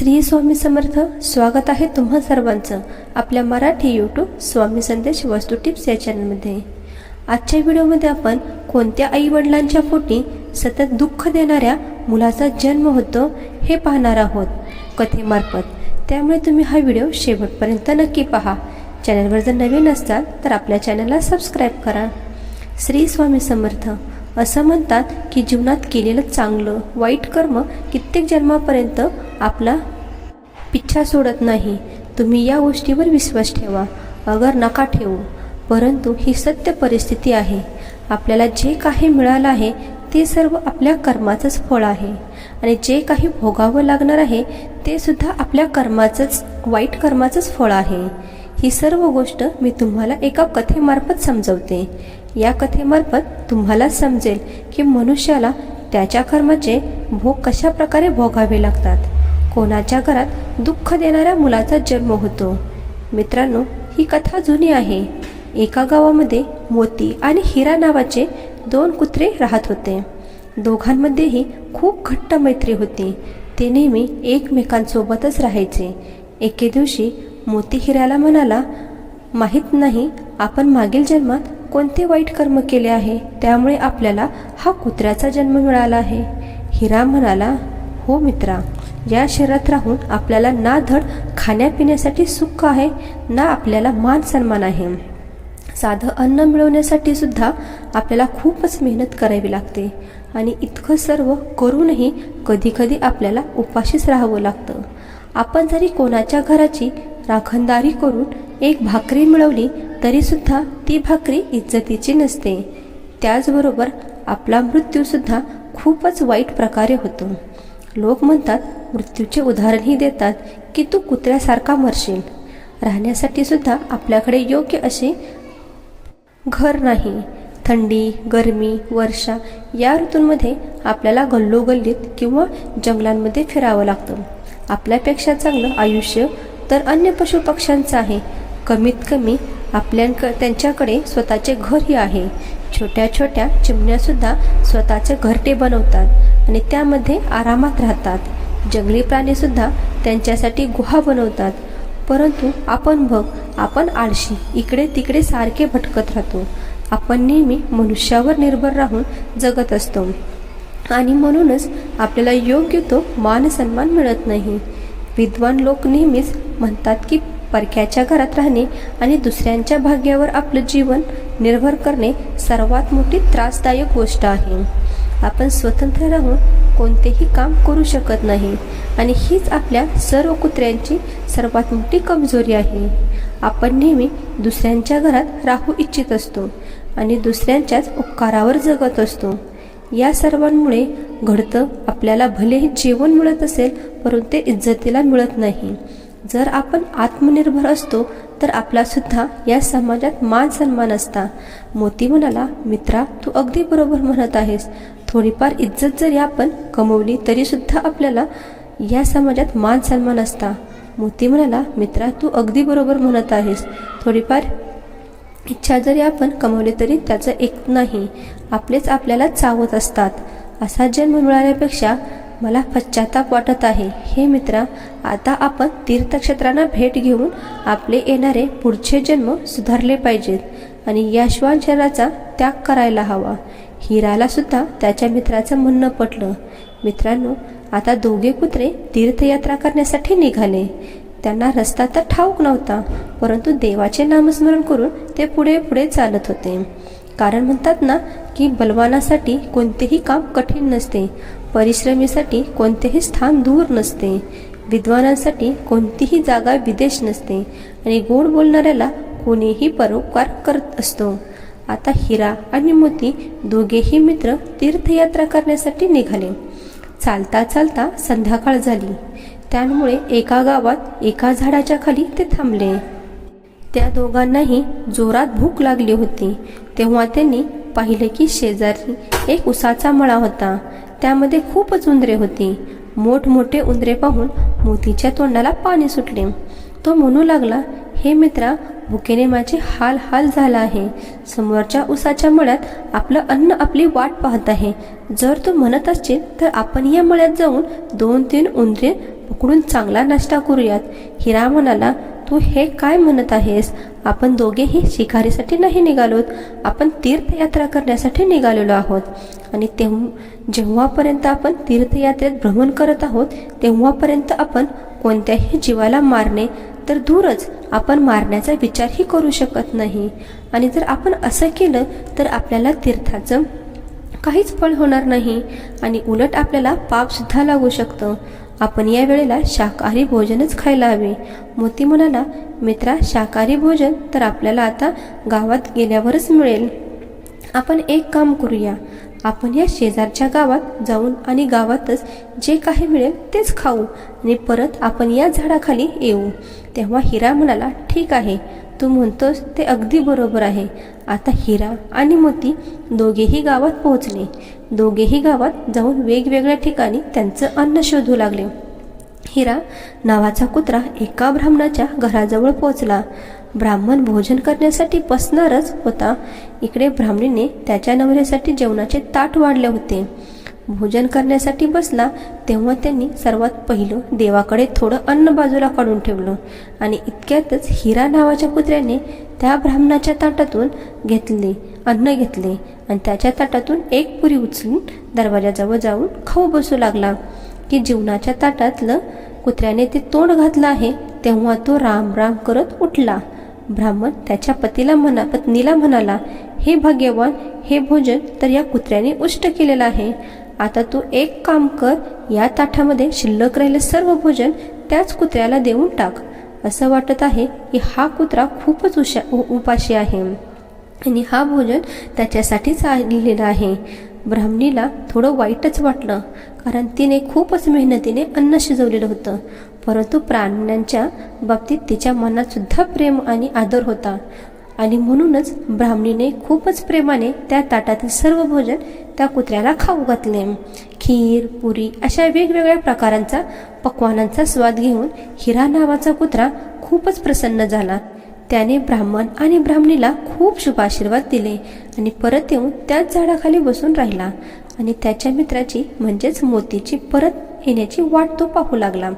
श्री स्वामी समर्थ स्वागत आहे तुम्हा सर्वांचं आपल्या मराठी यूट्यूब स्वामी संदेश वस्तू टिप्स या चॅनलमध्ये आजच्या व्हिडिओमध्ये आपण कोणत्या आईवडिलांच्या पोटी सतत दुःख देणाऱ्या मुलाचा जन्म होतो हे पाहणार आहोत कथेमार्फत. त्यामुळे तुम्ही हा व्हिडिओ शेवटपर्यंत नक्की पहा. चॅनलवर जर नवीन असतात तर आपल्या चॅनलला सबस्क्राईब करा. श्री स्वामी समर्थ असं म्हणतात की जीवनात केलेलं चांगलं वाईट कर्म कित्येक जन्मापर्यंत आपला पिच्छा सोडत नाही. तुम्ही या गोष्टीवर विश्वास ठेवा. अगर नका ठेवू. परंतु ही सत्य परिस्थिती आहे. आपल्याला जे काही मिळालं आहे ते सर्व आपल्या कर्माचंच फळ आहे. आणि जे काही भोगावं लागणार आहे ते सुद्धा आपल्या कर्माचंच वाईट कर्माचंच फळ आहे. ही सर्व गोष्ट मी तुम्हाला एका कथेमार्फत समजवते. या कथेमार्फत तुम्हाला समजेल की मनुष्याला त्याच्या कर्माचे भोग कशा प्रकारे भोगावे लागतात. कोणाच्या घरात दुःख देणाऱ्या मुलाचा जन्म होतो. मित्रांनो ही कथा जुनी आहे. एका गावामध्ये मोती आणि हिरा नावाचे दोन कुत्रे राहत होते. दोघांमध्येही खूप घट्ट मैत्री होती. ते नेहमी एकमेकांसोबतच राहायचे. एके दिवशी मोती हिऱ्याला म्हणाला माहीत नाही आपण मागील जन्मात कोणते वाईट कर्म केले आहे त्यामुळे आपल्याला हा कुत्र्याचा जन्म मिळाला आहे. हिरा म्हणाला हो मित्रा या शहरात राहून आपल्याला ना धड खाण्यापिण्यासाठी सुख आहे ना आपल्याला मान सन्मान आहे. साधं अन्न मिळवण्यासाठी सुद्धा आपल्याला खूपच मेहनत करावी लागते आणि इतकं सर्व करूनही कधीकधी आपल्याला उपाशीच राहावं लागतं. आपण जरी कोणाच्या घराची राखणदारी करून एक भाकरी मिळवली तरीसुद्धा ती भाकरी इज्जतीची नसते. त्याचबरोबर आपला मृत्यूसुद्धा खूपच वाईट प्रकारे होतो. लोक म्हणतात मृत्यूचे उदाहरणही देतात की तू कुत्र्यासारखा मरशील. राहण्यासाठी सुद्धा आपल्याकडे योग्य असे घर नाही. थंडी गरमी वर्षा या ऋतूंमध्ये आपल्याला गल्लोगल्लीत किंवा जंगलांमध्ये फिरावं लागतं. आपल्यापेक्षा चांगलं आयुष्य तर अन्य पशुपक्ष्यांचं आहे. कमीत कमी आपल्याक त्यांच्याकडे स्वतःचे घरही आहे. छोट्या छोट्या चिमण्यासुद्धा स्वतःचे घरटे बनवतात आणि त्यामध्ये आरामात राहतात. जंगली प्राणीसुद्धा त्यांच्यासाठी गुहा बनवतात. परंतु आपण बघ आपण आळशी इकडे तिकडे सारखे भटकत राहतो. आपण नेहमी मनुष्यावर निर्भर राहून जगत असतो. आणि म्हणूनच आपल्याला योग्य तो मान सन्मान मिळत नाही. विद्वान लोक नेहमीच म्हणतात की परक्याच्या घरात राहणे आणि दुसऱ्यांच्या भाग्यावर आपलं जीवन निर्भर करणे सर्वात मोठी त्रासदायक गोष्ट आहे. आपण स्वतंत्र राहून कोणतेही काम करू शकत नाही आणि हीच आपल्या सर्व कुत्र्यांची सर्वात मोठी कमजोरी आहे. आपण नेहमी दुसऱ्यांच्या घरात राहू इच्छित असतो आणि दुसऱ्यांच्याच उपकारावर जगत असतो. या सर्वांमुळे घडतं आपल्याला भलेही जेवण मिळत असेल परंतु ते इज्जतीला मिळत नाही. जर आपण आत्मनिर्भर असतो तर आपलासुद्धा या समाजात मान सन्मान असता. मोती म्हणाला मित्रा तू अगदी बरोबर म्हणत आहेस. थोडीफार इज्जत जरी आपण कमवली तरीसुद्धा आपल्याला या समाजात मान सन्मान असता. मोती म्हणाला मित्रा तू अगदी बरोबर म्हणत आहेस. थोडीफार इच्छा जरी आपण कमवली तरी त्याचं एक नाही. आपलेच आपल्याला चावत असतात. असा जन्म मिळाल्यापेक्षा मला पश्चाताप वाटत आहे. हे मित्रा आता आपण तीर्थक्षेत्रांना भेट घेऊन आपले येणारे पुढचे जन्म सुधारले पाहिजेत आणि या श्वान शरीराचा त्याग करायला हवा. हिराला सुद्धा त्याच्या मित्राचं म्हणणं पटलं. मित्रांनो आता दोघे कुत्रे तीर्थयात्रा करण्यासाठी निघाले. त्यांना रस्ता तर ठाऊक नव्हता परंतु देवाचे नामस्मरण करून ते पुढे पुढे चालत होते. कारण म्हणतात ना की बलवानासाठी कोणतेही काम कठीण नसते. परिश्रमीसाठी कोणतेही स्थान दूर नसते. विद्वानांसाठी कोणतीही जागा विदेश नसते. आणि गोड बोलणाऱ्याला कोणीही परोपकार करत असतो. आता हिरा आणि मोती दोघेही मित्र तीर्थयात्रा करण्यासाठी निघाले. चालता चालता संध्याकाळ झाली. त्यामुळे एका गावात एका झाडाच्या खाली ते थांबले. त्या दोघांनाही जोरात भूक लागली होती. तेव्हा त्यांनी पाहिले की शेजारी एक उसाचा मळा होता. त्यामध्ये खूपच उंदरे होती. मोठमोठे उंदरे पाहून मोतीच्या तोंडाला पाणी सुटले. तो म्हणू लागला हे मित्रा भुकेने माझे हाल हाल झाला आहे. समोरच्या उसाच्या मळ्यात आपलं अन्न आपली वाट पाहत आहे. जर तू म्हणत असशील तर आपण या मळ्यात जाऊन दोन तीन उंदरे उकडून चांगला नाश्ता करूयात. हिरा म्हणाला तू हे काय म्हणत आहेस? आपण दोघेही शिकारीसाठी नाही निघालोत. आपण तीर्थयात्रा करण्यासाठी निघालेलो आहोत. आणि तेव्हा जेव्हापर्यंत आपण तीर्थयात्रेत भ्रमण करत आहोत तेव्हापर्यंत आपण कोणत्याही जीवाला मारणे तर दूरच आपण मारण्याचा विचारही करू शकत नाही. आणि जर आपण असं केलं तर आपल्याला तीर्थाचं काहीच फळ होणार नाही. आणि उलट आपल्याला पापसुद्धा लागू शकतं. आपण या वेळेला शाकाहारी भोजनच खायला हवे. मोती म्हणाला मित्रा शाकाहारी भोजन तर आपल्याला आता गावात गेल्यावरच मिळेल. आपण एक काम करूया. आपण या शेजारच्या गावात जाऊन आणि गावातच जे काही मिळेल तेच खाऊ आणि परत आपण या झाडाखाली येऊ. तेव्हा हिरा म्हणाला ठीक आहे. तू म्हणतोस ते अगदी बरोबर आहे. आता हिरा आणि मोती दोघेही गावात पोहोचले. दोघेही गावात जाऊन वेगवेगळ्या ठिकाणी त्यांचं अन्न शोधू लागले. हिरा नावाचा कुत्रा एका ब्राह्मणाच्या घराजवळ पोहोचला. ब्राह्मण भोजन करण्यासाठी बसणारच होता. इकडे ब्राह्मणीने त्याच्या नवऱ्यासाठी जेवणाचे ताट वाढले होते. भोजन करण्यासाठी बसला तेव्हा त्यांनी सर्वात पहिलं देवाकडे थोडं अन्न बाजूला काढून ठेवलं आणि इतक्यातच हिरा नावाच्या कुत्र्याने त्या ब्राह्मणाच्या ताटातून घेतले अन्न घेतले आणि त्याच्या ताटातून एक पुरी उचलून दरवाजाजवळ जाऊन खाऊ बसू लागला की जीवनाच्या ताटातलं कुत्र्याने ते तोंड घातलं आहे तेव्हा तो राम राम करत उठला. ब्राह्मण त्याच्या पतीला म्हणा पत्नीला म्हणाला हे भाग्यवान हे भोजन तर या कुत्र्याने उष्ट केलेलं आहे. आता तू एक काम कर या ताठामध्ये शिल्लक राहिलं सर्व भोजन त्याच कुत्र्याला देऊन टाक. असं वाटत आहे की हा कुत्रा खूपच उशा उ- उपाशी आहे. आणि हा भोजन त्याच्यासाठीच लिहिलेलं आहे. ब्राह्मणीला थोडं वाईटच वाटलं कारण तिने खूपच मेहनतीने अन्न शिजवलेलं होतं. परंतु प्राण्यांच्या बाबतीत तिच्या मनात सुद्धा प्रेम आणि आदर होता. आणि म्हणूनच ब्राह्मणीने खूपच प्रेमाने त्या ताटातील सर्व भोजन त्या कुत्र्याला खाऊ घातले. खीर पुरी अशा वेगवेगळ्या प्रकारांचा पक्वानांचा स्वाद घेऊन हिरा नावाचा कुत्रा खूपच प्रसन्न झाला. त्याने ब्राह्मण आणि ब्राह्मणीला खूप शुभ आशीर्वाद दिले आणि परत येऊन त्याच झाडाखाली बसून राहिला. आणि त्याच्या मित्राची म्हणजेच मोतीची परत येण्याची वाट तो पाहू लागला.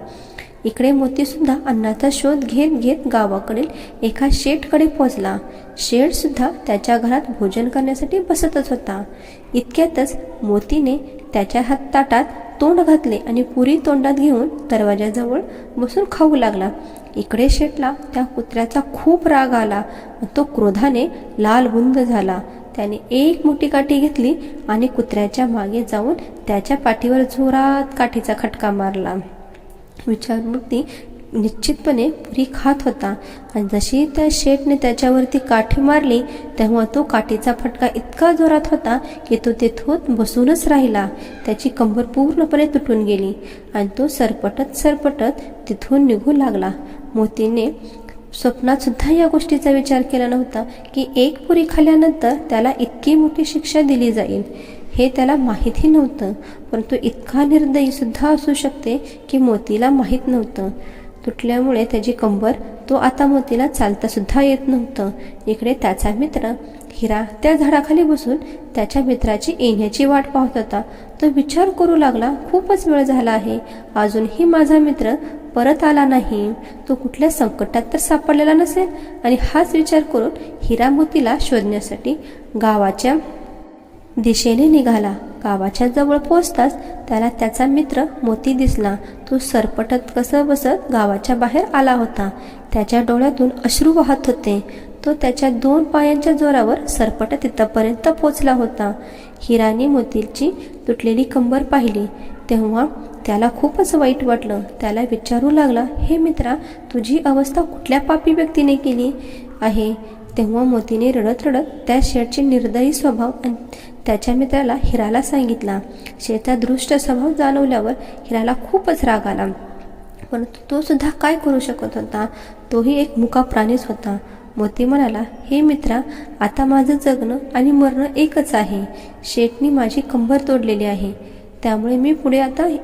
इकडे मोतीसुद्धा अन्नाचा शोध घेत घेत गावाकडील एका शेठकडे पोहोचला. शेठसुद्धा त्याच्या घरात भोजन करण्यासाठी बसतच होता. इतक्यातच मोतीने त्याच्या हात ताटात तोंड घातले आणि पुरी तोंडात घेऊन दरवाजाजवळ बसून खाऊ लागला. इकडे शेठला त्या कुत्र्याचा खूप राग आला तो क्रोधाने लालबुंद झाला. त्याने एक मोठी काठी घेतली आणि कुत्र्याच्या मागे जाऊन त्याच्या पाठीवर जोरात काठीचा खटका मारला. विचारमूर्ती निश्चितपणे पुरी खात होता. आणि जशी त्या शेठने त्याच्यावरती काठी मारली तेव्हा तो काठीचा फटका इतका जोरात होता की तो तेथून बसूनच राहिला. त्याची कंबर पूर्णपणे तुटून गेली आणि तो सरपटत सरपटत तिथून निघू लागला. मोतीने स्वप्नात सुद्धा या गोष्टीचा विचार केला नव्हता की एक पुरी खाल्ल्यानंतर त्याला इतकी मोठी शिक्षा दिली जाईल. हे त्याला माहीतही नव्हतं परंतु इतका निर्दयी सुद्धा असू शकते की मोतीला माहीत नव्हतं. तुटल्यामुळे त्याची कंबर तो आता मोतीला चालतासुद्धा येत नव्हतं. इकडे त्याचा मित्र हिरा त्या झाडाखाली बसून त्याच्या मित्राची येण्याची वाट पाहत होता. तो विचार करू लागला खूपच वेळ झाला आहे. अजूनही माझा मित्र परत आला नाही. तो कुठल्या संकटात तर सापडलेला नसेल. आणि हाच विचार करून हिरा मोतीला शोधण्यासाठी गावाच्या दिशेने निघाला. गावाच्या जवळ पोचताच त्याला त्याचा मित्र मोती दिसला. तो सरपटत कसं बसत गावाच्या बाहेर आला होता. त्याच्या डोळ्यातून अश्रू वाहत होते. तो त्याच्या दोन पायांच्या जोरावर सरपटत तिथपर्यंत पोचला होता. हिरानी मोतीची तुटलेली कंबर पाहिली. तेव्हा त्याला खूपच वाईट वाटलं. त्याला विचारू लागला हे मित्रा तुझी अवस्था कुठल्या पापी व्यक्तीने केली आहे? तेव्हा मोतीने रडत रडत त्या शेडचे निर्दयी स्वभाव आणि त्याच्या मित्राला हिराला सांगितला. शेता दृष्ट स्वभाव जाणवल्यावर हिराला खूपच राग आला. परंतु तो सुद्धा काय करू शकत होता? तोही एक मुका प्राणीच होता. मोती म्हणाला हे मित्रा आता माझं जगणं आणि मरणं एकच आहे. शेठनी माझी कंबर तोडलेली आहे. त्यामुळे मी पुढे आता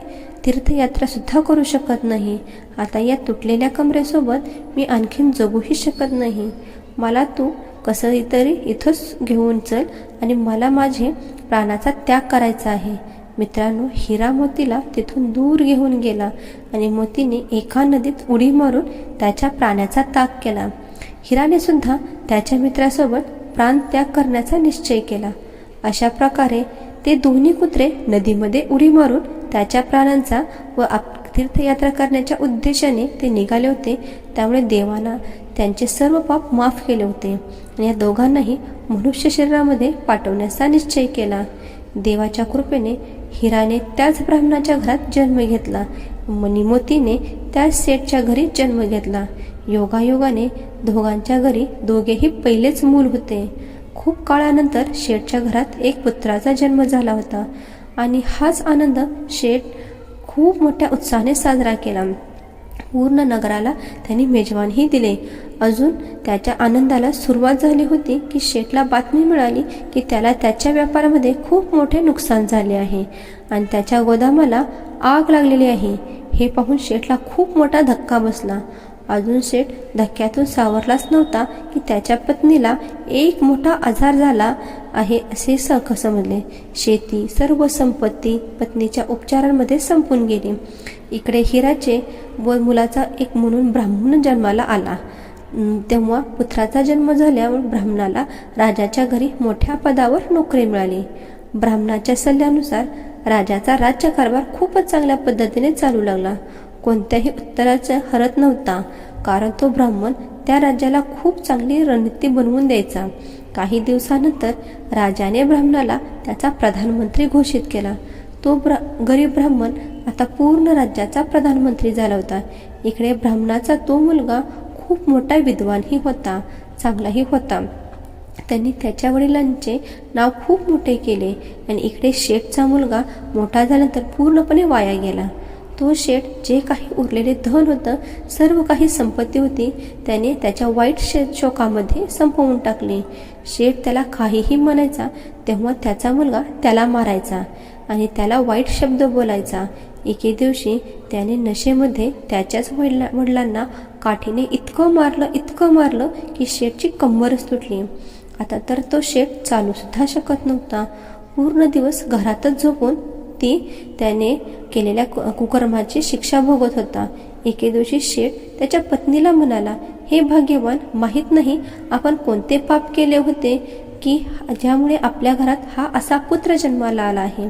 तीर्थयात्रासुद्धा करू शकत नाही. आता या तुटलेल्या कमरेसोबत मी आणखीन जगूही शकत नाही. मला तू कसंही तरी इथंच घेऊन चल आणि मला माझे प्राणाचा त्याग करायचा आहे. मित्रांनो हिरा मोतीला तिथून दूर घेऊन गेला आणि मोतीने एका नदीत उडी मारून त्याच्या प्राण्याचा ताग केला. हिराने सुद्धा त्याच्या मित्रासोबत प्राण त्याग करण्याचा निश्चय केला. अशा प्रकारे ते दोन्ही कुत्रे नदीमध्ये उडी मारून त्याच्या प्राणांचा व आप तीर्थयात्रा करण्याच्या उद्देशाने ते निघाले होते. त्यामुळे देवाना त्यांचे सर्व पाप माफ केले होते. आणि या दोघांनाही मनुष्य शरीरामध्ये पाठवण्याचा निश्चय केला. देवाच्या कृपेने हिराने त्याच ब्राह्मणाच्या घरात जन्म घेतला. मणिमोतीने त्याच सेठच्या घरी जन्म घेतला. योगायोगाने दोघांच्या घरी दोघेही पहिलेच मूल होते. खूप काळानंतर शेठच्या घरात एक पुत्राचा जन्म झाला होता. आणि हाच आनंद शेठ खूप मोठ्या उत्साहाने साजरा केला. पूर्ण नगराला त्यांनी मेजवानही दिले. अजून त्याच्या आनंदाला सुरुवात झाली होती की शेठला बातमी मिळाली की त्याला त्याच्या व्यापारामध्ये खूप मोठे नुकसान झाले आहे आणि त्याच्या गोदामाला आग लागलेली आहे. हे पाहून शेठला खूप मोठा धक्का बसला. अजून शेठ धक्क्यातून सावरलाच नव्हता की त्याच्या पत्नीला एक मोठा आजार झाला आहे असे सख समजले शेती सर्व संपत्ती पत्नीच्या उपचारांमध्ये संपून गेली. इकडे हिराचे व मुलाचा एक म्हणून ब्राह्मण जन्माला आला. तेव्हा पुत्राचा जन्म झाल्यावर ब्राह्मणाला राजाच्या घरी मोठ्या पदावर नोकरी मिळाली. ब्राह्मणाच्या सल्ल्यानुसार राजाचा राज्यकारभार खूपच चांगल्या पद्धतीने चालू लागला. कोणत्याही उत्तराचं हरत नव्हता कारण तो ब्राह्मण त्या राज्याला खूप चांगली रणनीती बनवून द्यायचा. काही दिवसानंतर राजाने ब्राह्मणाला त्याचा प्रधानमंत्री घोषित केला. तो ब्रा गरीब ब्राह्मण आता पूर्ण राज्याचा प्रधानमंत्री झाला होता. इकडे ब्राह्मणाचा तो मुलगा खूप मोठा विद्वानही होता चांगलाही होता. त्यांनी त्याच्या वडिलांचे नाव खूप मोठे केले आणि इकडे शेठचा मुलगा मोठा झाल्यानंतर पूर्णपणे वाया गेला. तो शेठ जे काही उरलेले धन होतं सर्व काही संपत्ती होती त्याने त्याच्या वाईट शे शोकामध्ये संपवून टाकले. शेठ त्याला काहीही म्हणायचा तेव्हा त्याचा मुलगा त्याला मारायचा आणि त्याला वाईट शब्द बोलायचा. एके दिवशी त्याने नशेमध्ये त्याच्याच वडिला वडिलांना काठीने इतकं मारलं इतकं मारलं की शेठची कंबरच तुटली. आता तर तो शेठ चालूसुद्धा शकत नव्हता. पूर्ण दिवस घरातच झोपून ती त्याने केलेल्या कुकर्माची शिक्षा भोगत होता. एके दिवशी शेठ त्याच्या पत्नीला म्हणाला हे भाग्यवान माहीत नाही आपण कोणते पाप केले होते की ज्यामुळे आपल्या घरात हा असा पुत्र जन्माला आला आहे.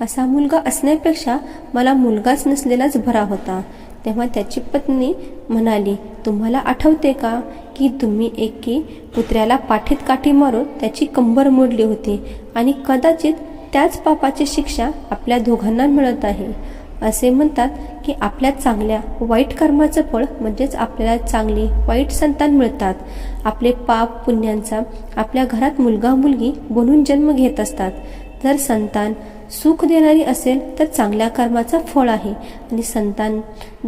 असा मुलगा असण्यापेक्षा मला मुलगाच नसलेलाच भरा होता. तेव्हा त्याची पत्नी म्हणाली तुम्हाला आठवते का की तुम्ही एकी पुत्र्याला पाठीत काठी मारून त्याची कंबर मोडली होती आणि कदाचित त्याच पापाची शिक्षा आपल्या दोघांना मिळत आहे. असे म्हणतात की आपल्या चांगल्या वाईट कर्माचं फळ म्हणजेच आपल्याला चांगली वाईट संतान मिळतात. आपले पाप पुण्यांचा आपल्या घरात मुलगा मुलगी बनून जन्म घेत असतात. जर संतान सुख देणारी असेल तर चांगल्या कर्माचा फळ आहे. आणि संतान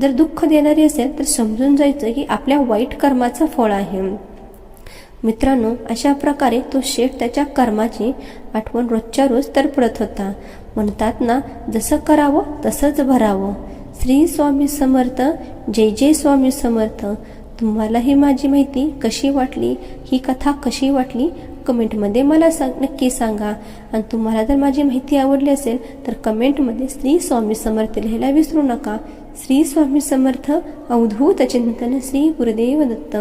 जर दुःख देणारी असेल तर समजून जायचं की आपल्या वाईट कर्माचं फळ आहे. मित्रांनो अशा प्रकारे तो शेठ त्याच्या कर्माची आठवण रोजच्या रोज तर पडत होता. म्हणतात ना जसं करावं तसंच भरावं. श्री स्वामी समर्थ जय जय स्वामी समर्थ. तुम्हाला ही माझी माहिती कशी वाटली? ही कथा कशी वाटली? कमेंटमध्ये मला सांग नक्की सांगा. आणि तुम्हाला जर माझी माहिती आवडली असेल तर कमेंटमध्ये श्री स्वामी समर्थ लिहायला विसरू नका. श्री स्वामी समर्थ अवधूत चिंतन श्री गुरुदेव दत्त